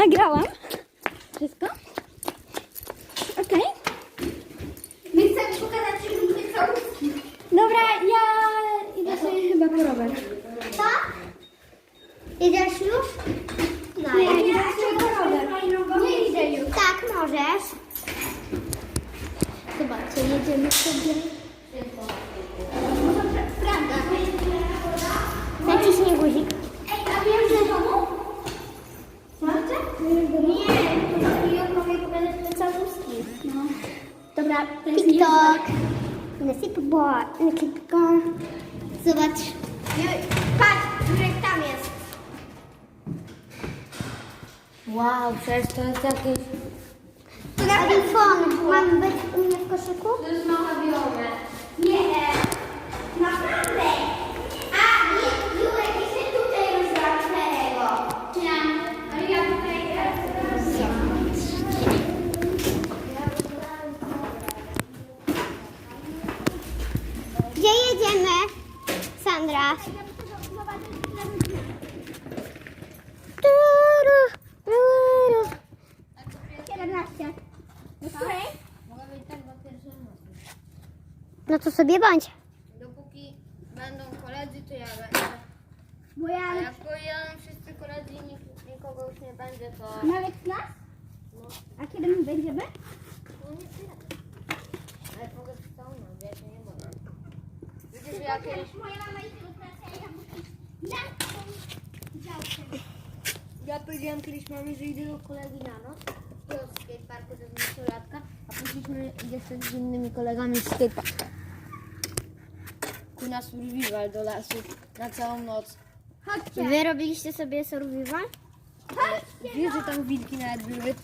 nagrałam. Wszystko? Okej. My chcemy pokazać różne całuski. Dobra, ja idę sobie chyba po rower. Co? Jedziesz już? No, Nie, ja idę chcę po rower. Nie idę już. Tak, możesz. Zobaczcie, jedziemy sobie. Prawda. Naciśnij guzik. Ej, a wiem, że domu? Nie, to ja mogę pokazać te całuski. No. Jest TikTok. Nasyp bo, nasyp go. Zobacz. Patrz, Jurek tam jest. Wow, przecież to jest jakieś... To na telefon. Mam być u mnie w koszyku? To jest makabione. Nie, naprawdę. A, nie, Jurek, jeszcze tutaj rozbrał czterego. Ja, ale ja tutaj Gdzie jedziemy, Sandra? Turu, turu. 14. Do której? Mogę być tak do pierwszej nocy. No to sobie bądź. Dopóki będą koledzy, to ja będę. Bo A ja... jak pojadą wszyscy koledzy i nik- nikogo już nie będzie, to... Nawet nas? A kiedy my będziemy? No nie tyle. Ale mogę z całą noc, ja się nie boję. Widzisz, że ja kiedyś... Moja mama idzie do pracy, a ja muszę... Ja powiedziałam kiedyś mamie, że idę do kolegi na noc. I od skateparku do dwudziestolatka, a poszliśmy jeszcze z innymi kolegami z skateparku. Ku na survival do lasu na całą noc. Chodźcie. Wy robiliście sobie survival? Wiesz, że tam wilki nawet były?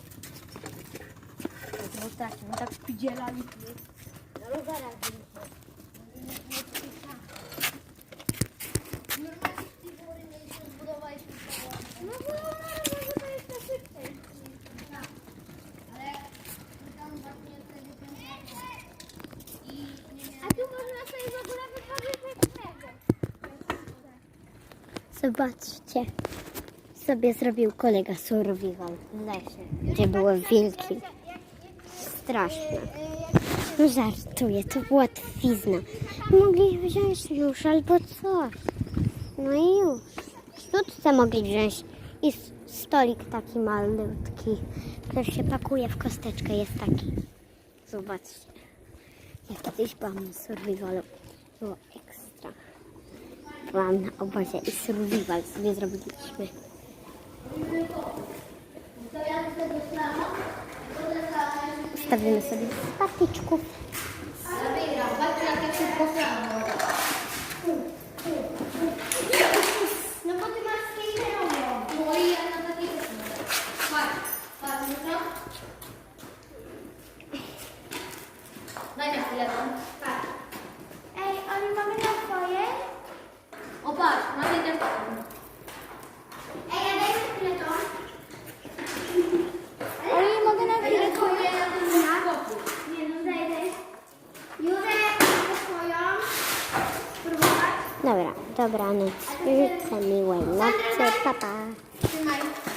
No tak, no tak wpidzielali. Na rowerach byliśmy. Normalnie w tej góry mieliśmy zbudowaliśmy całą... No bo no, Zobaczcie. Sobie zrobił kolega survival w lesie, gdzie były wilki. Straszne. No żartuję, to była twizna. Mogli wziąć nóż albo coś. No i już. Sztuczce mogli wziąć. I stolik taki malutki, który się pakuje w kosteczkę, jest taki. Zobaczcie. Ja kiedyś byłam na survivalu. Było ekstra. Byłam na obozie i survival sobie zrobiliśmy. Stawimy sobie z patyczków. No bo ty masz skaterową. No i ja na takiej też mogę. Patrz, patrz, no Daj na chwilę tam. Tak. Ej, ale mamy na swoje? O patrz, mamy też Dobra, dobranoc. Życzę miłej nocy. Pa, pa.